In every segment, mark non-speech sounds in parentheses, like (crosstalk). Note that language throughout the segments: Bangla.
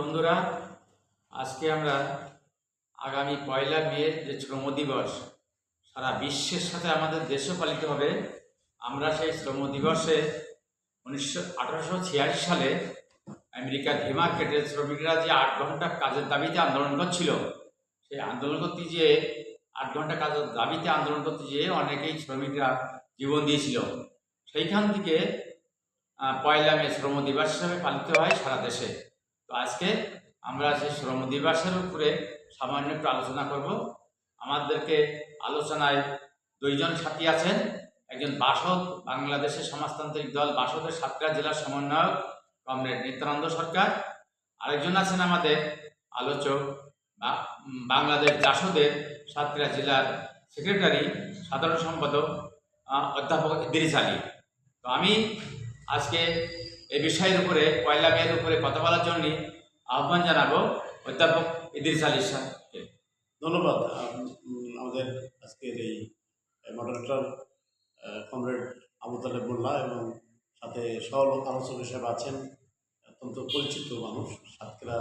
বন্ধুরা, আজকে আমরা আগামী পয়লা মেয়ের যে শ্রম দিবস, সারা বিশ্বের সাথে আমাদের দেশে পালিত হবে। আমরা সেই শ্রম দিবসে উনিশশো আঠারোশো ছিয়াশি সালে আমেরিকার হিমা কেটে শ্রমিকরা যে আট ঘণ্টা কাজের দাবিতে আন্দোলন করছিল, সেই আন্দোলন করতে যে আট ঘণ্টা কাজের দাবিতে আন্দোলন করতে যেয়ে অনেকেই শ্রমিকরা জীবন দিয়েছিল। সেইখান থেকে পয়লা মে শ্রম দিবস হিসাবে পালিত হয় সারা দেশে। তো আজকে আমরা সেই শ্রম দিবসের উপরে সামান্য একটু আলোচনা করব। আমাদেরকে আলোচনায় দুইজন সাথী আছেন। একজন বাসদ, বাংলাদেশের সমাজতান্ত্রিক দল বাসদের সাতক্ষীরা জেলার সমন্বয়ক কমরেড নিত্যানন্দ সরকার। আরেকজন আছেন আমাদের আলোচক বাংলাদেশ জাসদের সাতক্ষীরা জেলার সেক্রেটারি, সাধারণ সম্পাদক অধ্যাপক ইদ্রিস আলী। তো আমি আজকে এই বিষয়ের উপরে, পয়লা মেয়ের উপরে কথা বলার জন্য আহ্বান জানাব অধ্যাপক ইদ্রিস আলী সাহেবকে ধন্যবাদ। আমাদের আজকের এই মডারেটর কমরেড আবু তালেব মোল্লা এবং সাথে সহ আলোচক হিসেবে আছেন অত্যন্ত পরিচিত মানুষ, সাতক্ষীরা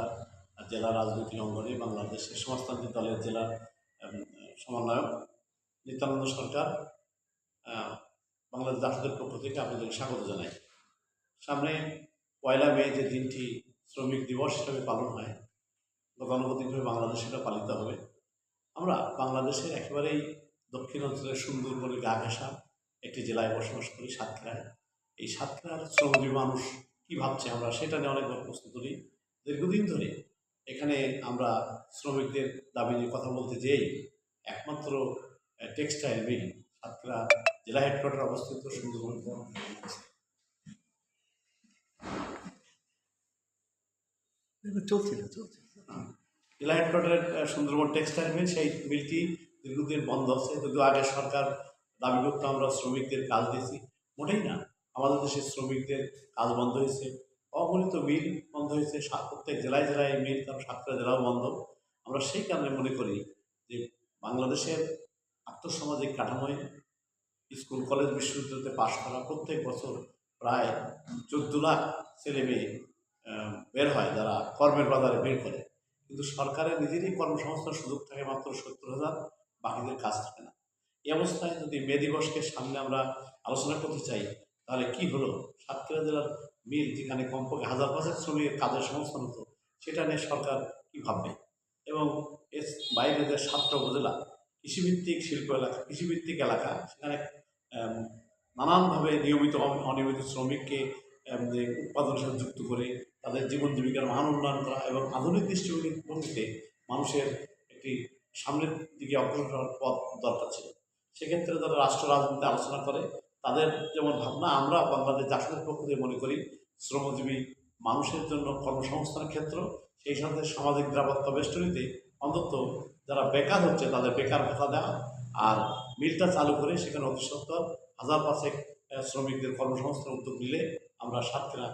জেলা রাজনৈতিক অঙ্গনে বাংলাদেশের সমাজতান্ত্রিক দলের জেলার সমন্বয়ক নিত্যানন্দ সরকার। বাংলাদেশ জাতীয় পক্ষ থেকে আপনাদের স্বাগত জানাই। সামনে পয়লা মে যে দিনটি শ্রমিক দিবস হিসাবে পালন হয় গতানুগতিকভাবে বাংলাদেশে এটা পালিত হবে, আমরা বাংলাদেশের একেবারেই দক্ষিণ অঞ্চলের সুন্দরবনে গা ঘেঁষা একটি জেলায় বসবাস করি, সাতক্ষীরায়। এই সাতক্ষীরার শ্রমজীবী মানুষ কী ভাবছে আমরা সেটা নিয়ে অনেকবার প্রশ্ন করি দীর্ঘদিন ধরে এখানে আমরা শ্রমিকদের দাবি নিয়ে কথা বলতে যেই একমাত্র টেক্সটাইল মিল সাতক্ষীরা জেলা হেডকোয়ার্টার অবস্থিত সুন্দরবন চলছিল চলছিল। জেলা হেডকোয়ার্টারের সুন্দরবন টেক্সটাইল মিল সেই মিলটি দীর্ঘদিন বন্ধ আছে। যদিও আগে সরকার দাবি করতো আমরা শ্রমিকদের কাজ দিয়েছি। মোটেই না, আমাদের দেশের শ্রমিকদের কাজ বন্ধ হয়েছে। অগণিত মিল বন্ধ হয়েছে। প্রত্যেক জেলায় জেলায় মিল কারণ সাতটা জেলাও বন্ধ। আমরা সেই কারণে মনে করি যে বাংলাদেশের আত্মসামাজিক কাঠামোয় স্কুল, কলেজ, বিশ্ববিদ্যালয়তে পাশ করা প্রত্যেক বছর প্রায় চোদ্দ লাখ ছেলে মেয়ে বের হয় যারা কর্মের বাজারে বের করে। কিন্তু সরকারের নিজেরই কর্মসংস্থান সুযোগ থাকে মাত্র সত্তর হাজার, বাকিদের কাজ থাকে না। এই অবস্থায় যদি মে দিবসকে সামনে আমরা আলোচনা করতে চাই, তাহলে কি হলো? সাতক্ষীরা জেলার মিল, যেখানে কমপক্ষে হাজার পাঁচেক শ্রমিকের কাজের সংস্থান হতো, সেটা নিয়ে সরকার কি ভাববে? এবং এর বাইরে যে সাতটা উপজেলা, কৃষিভিত্তিক শিল্প এলাকা, কৃষিভিত্তিক এলাকা, সেখানে নানানভাবে নিয়মিত অনিয়মিত শ্রমিককে উৎপাদনের সাথে যুক্ত করে তাদের জীবন জীবিকার মান উন্নয়ন করা এবং আধুনিক দৃষ্টিভঙ্গিতে মানুষের একটি সামনের দিকে অগ্রসর পথ দরকার ছিল। সেক্ষেত্রে যারা রাষ্ট্র রাজনীতি আলোচনা করে, তাদের যেমন ভাবনা, আমরা বাংলাদেশ জাসদের পক্ষ থেকে মনে করি, শ্রমজীবী মানুষের জন্য কর্মসংস্থানের ক্ষেত্র, সেই সাথে সামাজিক নিরাপত্তা বেষ্টনীতে অন্তত যারা বেকার হচ্ছে, তাদের বেকার ভাতা দেওয়া আর মিলটা চালু করে সেখানে অতি সত্তর হাজার পাঁচেক শ্রমিকদের কর্মসংস্থান উদ্যোগ নিলে আমরা সাতক্ষীরা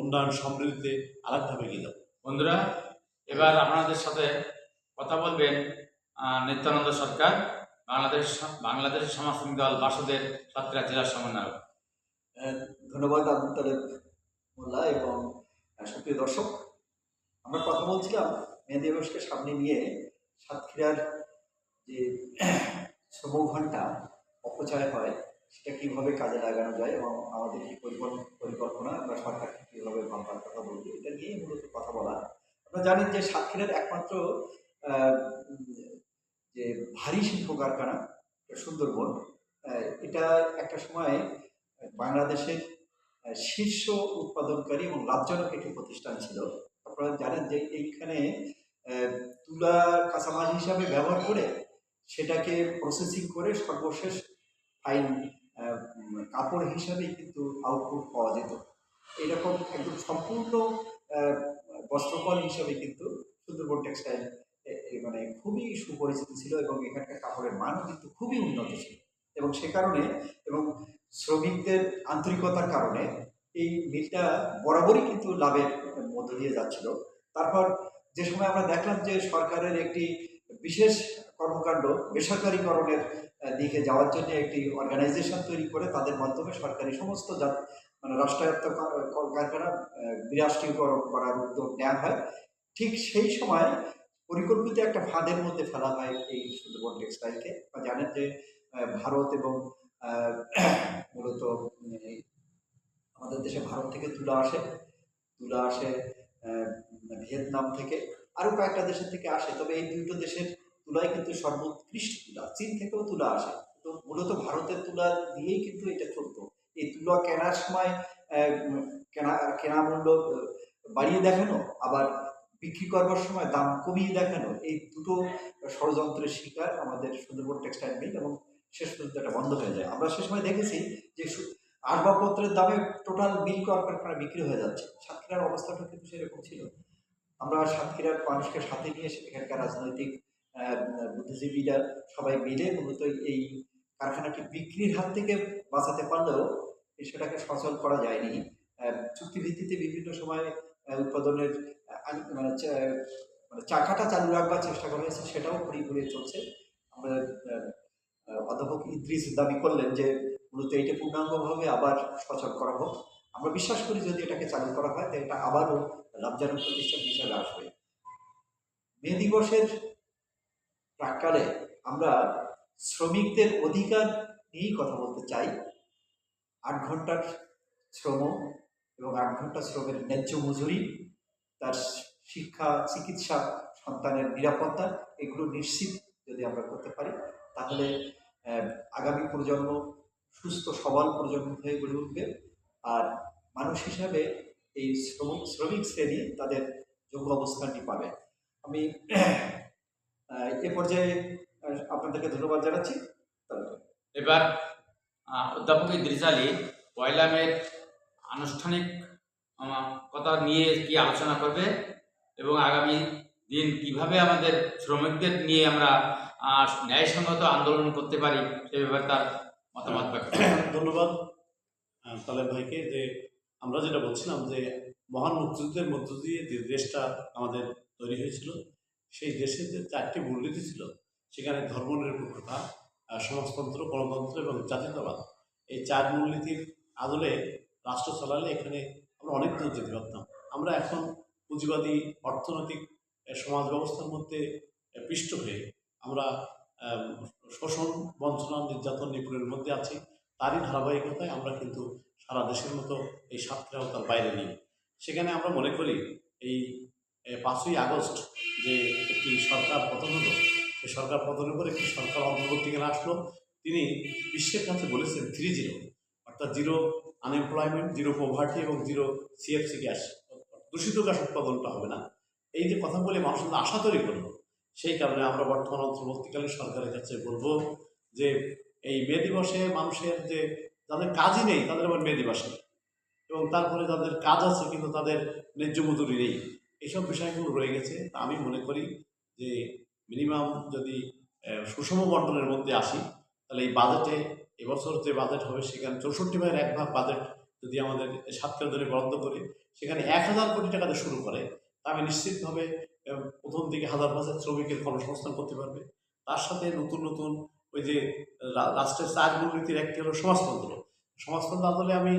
উন্নয়ন সমৃদ্ধিতে আলাদাভাবে যাব। বন্ধুরা এবার আপনাদের সাথে কথা বলবেন নিত্যানন্দ সরকার বাংলাদেশ বাংলাদেশের সমাজতান্ত্রিক দল বাসদের সাতক্ষীরা জেলার সমন্বয়ক। ধন্যবাদ আব্দুল তালেব মোল্লা এবং সুপ্রিয় দর্শক। আমরা কথা বলছিলাম মে দিবসকে সামনে নিয়ে সাতক্ষীরার যে (clears throat) শ্রম ঘণ্টা অপচয় হয় সেটা কীভাবে কাজে লাগানো যায় এবং আমাদের কি পরিকল্পনা আমরা সরকারকে কীভাবে ভাববার কথা বলব, এটা নিয়ে মূলত কথা বলা। আপনারা জানেন যে সাতক্ষীরার একমাত্র যে ভারী শিল্প কারখানা সুন্দরবন এটা একটা সময় বাংলাদেশের শীর্ষ উৎপাদনকারী এবং লাভজনক একটি প্রতিষ্ঠান ছিল। আপনারা জানেন যে এইখানে তুলা কাঁচামাল হিসাবে ব্যবহার করে সেটাকে প্রসেসিং করে সর্বশেষ ফাইন কাপড় হিসাবে কিন্তু আউটপুট পাওয়া যেত। এরকম একদম সম্পূর্ণ বস্ত্রকল হিসাবে কিন্তু সুন্দরবন টেক্সটাইল মানে খুবই সুপরিচিত ছিল এবং এখানকার কাপড়ের মানও কিন্তু খুবই উন্নত ছিল। এবং সে কারণে এবং শ্রমিকদের আন্তরিকতার কারণে এই মিলটা বরাবরই কিন্তু লাভের মধ্য দিয়ে যাচ্ছিল। তারপর যে সময় আমরা দেখলাম যে সরকারের একটি বিশেষ কর্মকাণ্ড বেসরকারীকরণের দিকে যাওয়ার জন্য একটি অর্গানাইজেশন তৈরি করে তাদের মাধ্যমে সরকারি সমস্ত জাত মানে রাষ্ট্রায়ত্ত কলকারখানা আহ, বিরাষ্ট্রীয়করণ করার উদ্যোগ নেওয়া হয়। ঠিক সেই সময় পরিকল্পিত একটা ফাঁদের মধ্যে ফেলা হয় এই সুন্দরবন টেক্সটাইলকে। আপনারা জানেন যে ভারত এবং মূলত আমাদের দেশে ভারত থেকে তুলা আসে। তুলা আসে ভিয়েতনাম থেকে। আরও কয়েকটা দেশের থেকে আসে, তবে এই দুটো দেশের তুলাই কিন্তু সর্বোৎকৃষ্ট তুলা। চীন থেকেও তুলা আসে। তো মূলত ভারতের তুলা দিয়েই কিন্তু এটা চলতো। এই তুলা কেনার সময় কেনা কেনা মূল্য বাড়িয়ে দেখানো, আবার বিক্রি করবার সময় দাম কমিয়ে দেখানো, এই দুটো ষড়যন্ত্রের শিকার আমাদের সুন্দরবন টেক্সটাইল মিল এবং শেষ পর্যন্ত এটা বন্ধ হয়ে যায়। আমরা সে সময় দেখেছি যে আসবাবপত্রের দামে টোটাল মিল কলকারখানা বিক্রি হয়ে যাচ্ছে। সাতক্ষীরার অবস্থাটা কিন্তু সেরকম ছিল আমরা সাতক্ষীরার মানুষকে সাথে নিয়ে সেখানকার রাজনৈতিক বুদ্ধিজীবীরা সবাই মিলে মূলত এই কারখানাটি বিক্রির হাত থেকে বাঁচাতে পারলেও সেটাকে সচল করা যায়নি। চুক্তিভিত্তিতে বিভিন্ন সময় উৎপাদনের মানে মানে চাকাটা চালু রাখবার চেষ্টা করা হয়েছে, সেটাও ঘুরিয়ে চলছে। আমরা অধ্যাপক ইদ্রিস দাবি করলেন যে মূলত এটা পূর্ণাঙ্গভাবে আবার সচল করা হোক। আমরা বিশ্বাস করি যদি এটাকে চালু করা হয়, তাহলে এটা আবারও লাভজনক প্রতিষ্ঠান হিসাবে আসবে। মে দিবসের প্রাককালে আমরা শ্রমিকদের অধিকার নিয়েই কথা বলতে চাই। আট ঘণ্টার শ্রম এবং আট ঘণ্টা শ্রমের ন্যায্য মজুরি, তার শিক্ষা, চিকিৎসা, সন্তানের নিরাপত্তা, এগুলো নিশ্চিত যদি আমরা করতে পারি, তাহলে আগামী প্রজন্ম সুস্থ, সবল প্রজন্ম হয়ে গড়ে উঠবে। আর মানুষ হিসাবে এই শ্রমিক শ্রমিক শ্রেণি তাদের যোগ্য অবস্থানটি পাবে। আমি এ পর্যায়ে আপনাদেরকে ধন্যবাদ জানাচ্ছি। এবার অধ্যাপক ইদ্রিস আলী পয়লা আনুষ্ঠানিক কথা নিয়ে কি আলোচনা করবে এবং আগামী দিন কীভাবে আমাদের শ্রমিকদের নিয়ে আমরা ন্যায়সঙ্গত আন্দোলন করতে পারি সে ব্যাপারে তার মতামত ব্যক্ত ধন্যবাদ তালেব ভাইকে যে আমরা যেটা বলছিলাম যে মহান মুক্তিযুদ্ধের মধ্য দিয়ে যে দেশটা আমাদের তৈরি হয়েছিল, সেই দেশের যে চারটি মূলনীতি ছিল, সেখানে ধর্মনিরপেক্ষতা সমাজতন্ত্র, গণতন্ত্র এবং জাতীয়তাবাদ, এই চার মূলনীতির আদলে রাষ্ট্র চালালে এখানে আমরা অনেক দূর যেতে পারতাম। আমরা এখন পুঁজিবাদী, অর্থনৈতিক সমাজ ব্যবস্থার মধ্যে পিষ্ট হয়ে আমরা শোষণ, বঞ্চনা, নির্যাতন নিপুণের মধ্যে আছি। তারই ধারাবাহিকতায় আমরা কিন্তু সারা দেশের মতো এই সাতক্ষীরাও তার বাইরে নেই। সেখানে আমরা মনে করি এই পাঁচই আগস্ট যে একটি সরকার পতন হলো সেই সরকার পতনের পরে একটি সরকার অন্তর্বর্তীকালে আসলো। তিনি বিশ্বের কাছে বলেছেন থ্রি জিরো অর্থাৎ জিরো আনএমপ্লয়মেন্ট জিরো পোভার্টি এবং জিরো সিএফসি গ্যাস দূষিত গ্যাস উৎপাদনটা হবে না। এই যে কথা বলে মানুষ কিন্তু আশা তৈরি করল। সেই কারণে আমরা বর্তমান অন্তর্বর্তীকালীন সরকারের কাছে বলব যে এই মে দিবসে মানুষের যে যাদের কাজই নেই, তাদের আবার মে দিবস নেই এবং তারপরে যাদের কাজ আছে, কিন্তু তাদের ন্যায্য মজুরি নেই। এইসব বিষয়গুলো রয়ে গেছে। তা আমি মনে করি যে মিনিমাম যদি সুষম বন্টনের মধ্যে আসি, তাহলে এই বাজেটে এবছর যে বাজেট হবে, সেখানে চৌষট্টি ভাগের এক ভাগ বাজেট যদি আমাদের সাতটা ধরে বরাদ্দ করে, সেখানে এক হাজার কোটি টাকাতে শুরু করে। আমি নিশ্চিতভাবে প্রথম দিকে হাজার হাজার শ্রমিকের কর্মসংস্থান করতে পারবে। তার সাথে নতুন নতুন ওই যে রাষ্ট্রের চার মূলনীতির একটি হলো সমাজতন্ত্র। সমাজতন্ত্র আদলে আমি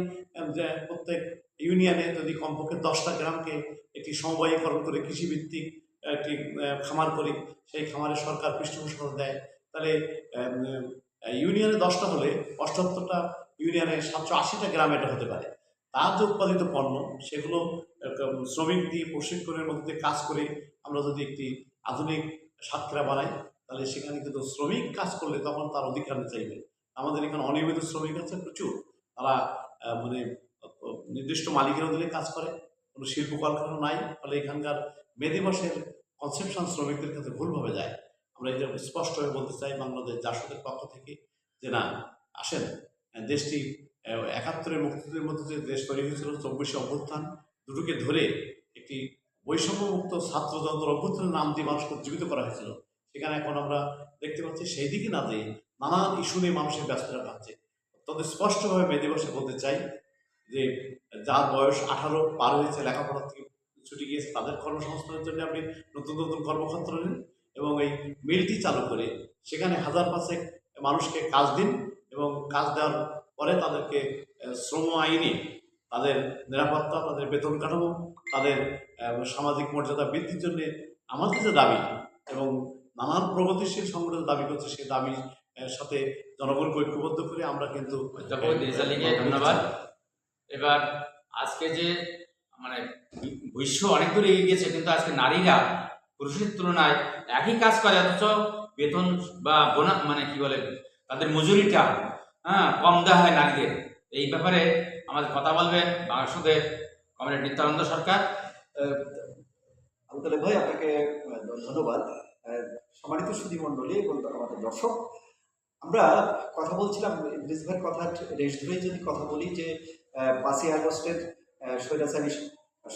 যে প্রত্যেক ইউনিয়নে যদি কমপক্ষে দশটা গ্রামকে একটি সমবায়ীকরণ করে কৃষিভিত্তিক একটি খামার করি, সেই খামারে সরকার পৃষ্ঠপোষকতা দেয়, তাহলে ইউনিয়নে দশটা হলে অষ্টাত্তরটা ইউনিয়নে সাতশো আশিটা গ্রামে এটা হতে পারে। তার যে উৎপাদিত পণ্য, সেগুলো শ্রমিক দিয়ে প্রশিক্ষণের মধ্যে কাজ করে আমরা যদি একটি আধুনিক সাতক্ষীরা বানাই, তাহলে সেখানে কিন্তু শ্রমিক কাজ করলে তখন তার অধিকার চাইবে। আমাদের এখানে অনিয়মিত শ্রমিক আছে প্রচুর। তারা মানে নির্দিষ্ট মালিকের অধীনে কাজ করে, কোনো শিল্প কলকারখানা নাই, ফলে এখানকার মে দিবসের কনসেপশন শ্রমিকদের কাছে ভুলভাবে যায়। আমরা এটা স্পষ্টভাবে বলতে চাই বাংলাদেশ জাসদের পক্ষ থেকে যে না, আসেন দেশটি একাত্তরের মুক্তিযুদ্ধের মধ্যে যে দেশ তৈরি হয়েছিল, চব্বিশে অভ্যুত্থান, দুটোকে ধরে একটি বৈষম্যমুক্ত ছাত্রযন্ত্র অভ্যুত্থানের নাম দিয়ে মানুষকে উজ্জীবিত করা হয়েছিল। সেখানে এখন আমরা দেখতে পাচ্ছি সেই দিকে না যেয়ে নানান ইস্যু নিয়ে মানুষের ব্যস্ততা পাচ্ছে তবে স্পষ্টভাবে মে দিবসে বলতে চাই যে যার বয়স আঠারো পার হয়েছে লেখাপড়া থেকে ছুটি গিয়েছে তাদের কর্মসংস্থানের জন্য আপনি নতুন নতুন কর্মক্ষেত্র নিন এবং এই মিলটি চালু করে সেখানে হাজার পাঁচেক মানুষকে কাজ দিন এবং কাজ দেওয়ার পরে তাদেরকে শ্রম আইনে তাদের নিরাপত্তা তাদের বেতন কাঠামো তাদের সামাজিক মর্যাদা বৃদ্ধির জন্য আমাদের যে দাবি এবং নানান প্রগতিশীল সংগঠন দাবি করছে সেই আহ, সাথে জনগণকে ঐক্যবদ্ধ করে আমরা কিন্তু অধ্যাপক দিজালিকে ধন্যবাদ। এবার আজকে যে মানে বিশ্ব অনেক দূরে এগিয়ে গেছে কিন্তু আজকে নারীরা পুরুষের তুলনায় একই কাজ করে অথচ বেতন বা বোনা মানে কি বলে তাদের মজুরিটা হ্যাঁ কম দেওয়া হয় নারীদের। এই ব্যাপারে আমাদের কথা বলবেন বাংলাদেশের কমরেড নিত্যানন্দ সরকার। আবু তালেব ভাই আপনাকে ধন্যবাদ। সম্মানিত সুধী মণ্ডলী এবং আমাদের দর্শক আমরা কথা বলছিলাম ইদ্রিস কথা রেশ ধরেই যদি কথা বলি যে পাঁচই আগস্টের স্বৈরাচারী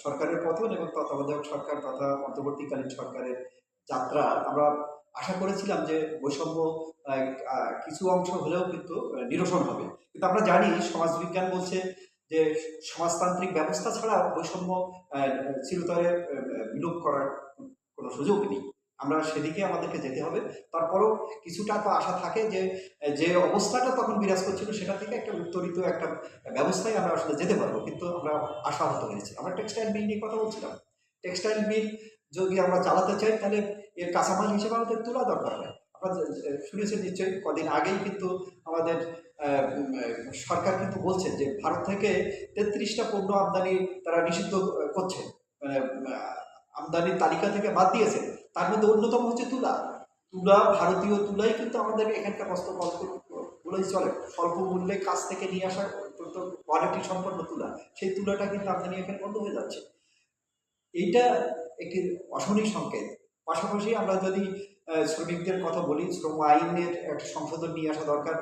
সরকারের পতন এবং তত্ত্বাবধায়ক সরকার তথা অন্তর্বর্তীকালীন সরকারের যাত্রা, আমরা আশা করেছিলাম যে বৈষম্য কিছু অংশ হলেও কিন্তু নিরসন হবে। কিন্তু আমরা জানি, সমাজবিজ্ঞান বলছে যে, সমাজতান্ত্রিক ব্যবস্থা ছাড়া বৈষম্য চিরতরে বিলোপ করার কোনো সুযোগ নেই। আমরা সেদিকে আমাদেরকে যেতে হবে। তারপরও কিছুটা তো আশা থাকে যে যে অবস্থাটা তখন বিরাজ করছিল সেটা থেকে একটা উত্তরিত একটা ব্যবস্থায় আমরা আসলে যেতে পারব। কিন্তু আমরা আশাহত হয়েছি। আমরা টেক্সটাইল মিল নিয়ে কথা বলছিলাম। টেক্সটাইল মিল যদি আমরা চালাতে চাই, তাহলে এর কাঁচামাল হিসেবে আমাদের তোলা দরকার হয়। যে শুনেছেন নিশ্চয়ই, কদিন আগেই কিন্তু আমাদের সরকার কিন্তু বলছে যে, ভারত থেকে তেত্রিশটা পণ্য আমদানি তারা নিষিদ্ধ করছে। মানে আমদানির তালিকা থেকে বাদ দিয়েছে। তার মধ্যে অন্যতম হচ্ছে তুলা। তুলা ভারতীয় তুলাই কিন্তু আমাদের এখানকার বস্ত্রকল্পগুলোই চলে। স্বল্প মূল্যে কাছ থেকে নিয়ে আসা অত্যন্ত কোয়ালিটি সম্পন্ন তুলা। সেই তুলাটা কিন্তু আমদানি এখানে বন্ধ হয়ে যাচ্ছে। এইটা একটি অশনি সংকেত। পাশাপাশি আমরা যদি শ্রমিকদের কথা বলি, শ্রম আইনের একটা সংশোধন নিয়ে আসা দরকার।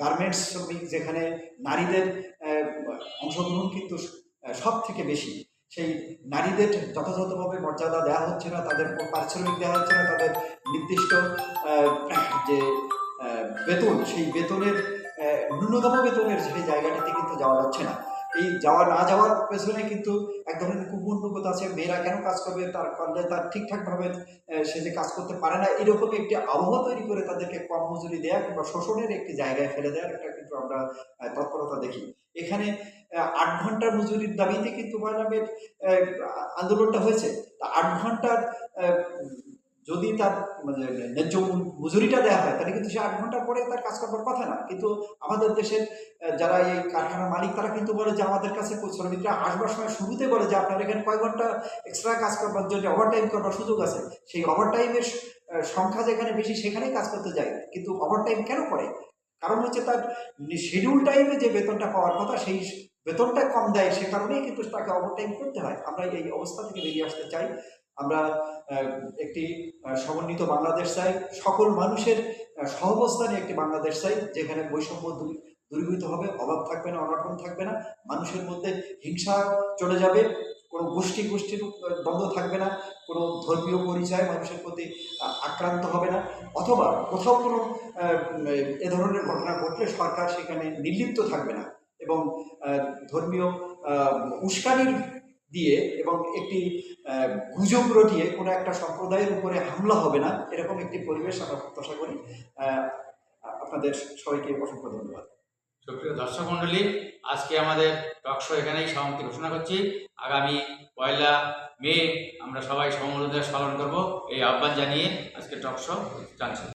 গার্মেন্টস শ্রমিক যেখানে নারীদের অংশগ্রহণ কিন্তু সব থেকে বেশি। সেই নারীদের যথাযথভাবে মর্যাদা দেওয়া হচ্ছে না, তাদের পারিশ্রমিক দেওয়া হচ্ছে না, তাদের নির্দিষ্ট যে বেতন, সেই বেতনের ন্যূনতম বেতনের সেই জায়গাটিতে কিন্তু যাওয়া যাচ্ছে না। এই যাওয়া না যাওয়ার পেছনে কিন্তু এক ধরনের কুমন্ডকতা আছে, মেয়েরা কেন কাজ করবে, তার করলে তার ঠিকঠাকভাবে সে যে কাজ করতে পারে না, এরকম একটি আবহাওয়া তৈরি করে তাদেরকে কম মজুরি দেওয়া কিংবা শোষণের একটি জায়গায় ফেলে দেওয়ার একটা কিন্তু আমরা তৎপরতা দেখি। এখানে আট ঘণ্টার মজুরির দাবিতে কিন্তু ময়নামের আন্দোলনটা হয়েছে? তা আট ঘণ্টার যদি তার মানে ন্যায্য মজুরিটা দেওয়া হয়, তাহলে কিন্তু সে আট ঘণ্টা পরে তার কাজ করবার কথা না। কিন্তু আমাদের দেশের যারা এই কারখানার মালিক, তারা কিন্তু বলে যে আমাদের কাছে শ্রমিকরা আসবার সময় শুরুতে বলে যে আপনার এখানে কয় ঘণ্টা এক্সট্রা কাজ করবার জন্য ওভার টাইম করবার সুযোগ আছে। সেই ওভার টাইমের সংখ্যা যেখানে বেশি, সেখানেই কাজ করতে যায়। কিন্তু ওভার টাইম কেন করে? কারণ হচ্ছে তার শিডিউল টাইমে যে বেতনটা পাওয়ার কথা, সেই বেতনটা কম দেয় সে কারণেই কিন্তু তাকে ওভার টাইম করতে হয়। আমরা এই অবস্থা থেকে বেরিয়ে আসতে চাই। আমরা একটি সমন্বিত বাংলাদেশ চাই। সকল মানুষের সহাবস্থানে একটি বাংলাদেশ চাই, যেখানে বৈষম্য দূরীভূত হবে, অভাব থাকবে না, অনাটন থাকবে না। মানুষের মধ্যে হিংসা চলে যাবে, কোনো গোষ্ঠী গোষ্ঠীর দ্বন্দ্ব থাকবে না, কোনো ধর্মীয় পরিচয় মানুষের প্রতি আক্রান্ত হবে না। অথবা কোথাও কোনো এ ধরনের ঘটনা ঘটলে সরকার সেখানে নির্লিপ্ত থাকবে না। এবং ধর্মীয় উস্কানির দিয়ে এবং একটি গুজব রটিয়ে কোনো একটা সম্প্রদায়ের উপরে হামলা হবে না, এরকম একটি পরিবেশ আমরা প্রত্যাশা করি। আপনাদের সবাইকে অসংখ্য ধন্যবাদ। সুপ্রিয় দর্শক মণ্ডলী, আজকে আমাদের টক শো এখানেই সমাপ্তি ঘোষণা করছি। আগামী পয়লা মে আমরা সবাই সমরোদয় পালন করব। এই আহ্বান জানিয়ে আজকে টক শো জানছি